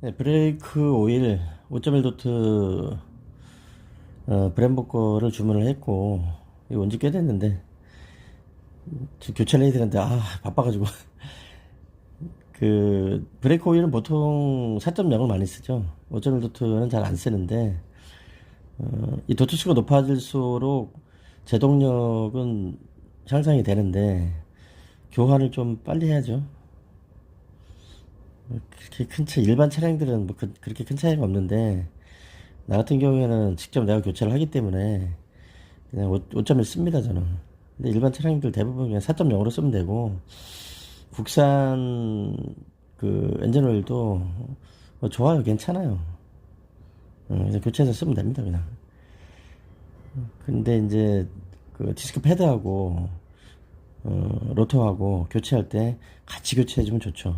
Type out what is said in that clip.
네, 브레이크 오일 5.1 도트 어, 브렘보 거를 주문을 했고 이거 온지 꽤 됐는데 해야 되는데 아 바빠가지고. 그 브레이크 오일은 보통 4.0을 많이 쓰죠. 5.1 도트는 잘 안 쓰는데 어, 이 도트 수가 높아질수록 제동력은 향상이 되는데 교환을 좀 빨리 해야죠. 뭐 그렇게 큰 차, 일반 차량들은 뭐 그, 렇게 큰 차이가 없는데, 나 같은 경우에는 직접 내가 교체를 하기 때문에, 그냥 5, 5.1 씁니다, 저는. 근데 일반 차량들 대부분 그냥 4.0으로 쓰면 되고, 국산 그 엔진오일도 뭐 좋아요, 괜찮아요. 어, 그래서 교체해서 쓰면 됩니다, 그냥. 근데 이제 그 디스크 패드하고, 어, 로터하고 교체할 때 같이 교체해주면 좋죠.